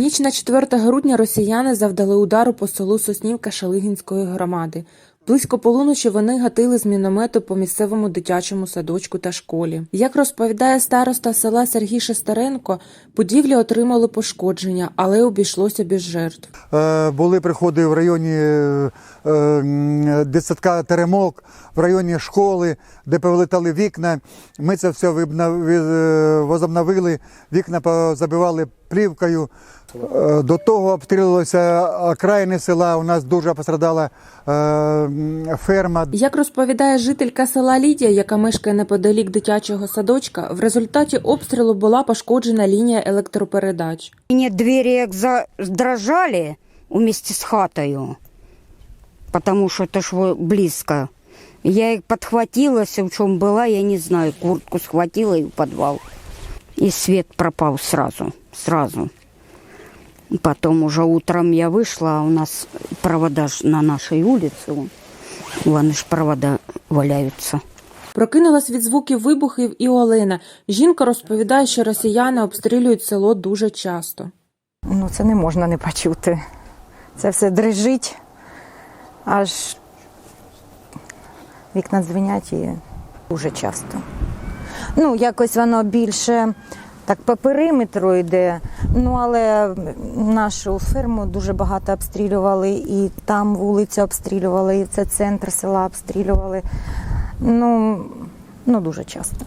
Ніч на 4 грудня росіяни завдали удару по селу Соснівка Шалигінської громади. Близько полуночі вони гатили з міномету по місцевому дитячому садочку та школі. Як розповідає староста села Сергій Шестеренко, будівлі отримали пошкодження, але обійшлося без жертв. Е, Були приходи в районі е, дитсадка Теремок, в районі школи, де повилетали вікна. Ми це все е, возобновили, вікна позабивали плівкою. Е, До того обстрілювалися окраїни села. У нас дуже пострадала е, ферма. Як розповідає жителька села Лідія, яка мешкає неподалік дитячого садочка, в результаті обстрілу була пошкоджена лінія електропередач. Мне двери як задрожали вместе с хатою, потому что это ж близко. Я их подхватилась, в чем была, я не знаю, куртку схватила и в подвал. И свет пропал сразу, сразу. Потом уже утром я вышла, а у нас провода ж на нашей улице, вон, вон ж провода валяются. Прокинулась від звуків вибухів і Олена. Жінка розповідає, що росіяни обстрілюють село дуже часто. Ну, це не можна не почути. Це все дрижить, аж вікна дзвенять і дуже часто. Ну, якось воно більше так по периметру йде. Ну, але нашу ферму дуже багато обстрілювали, і там вулицю обстрілювали, і це центр села обстрілювали. Ну, ну дуже часто.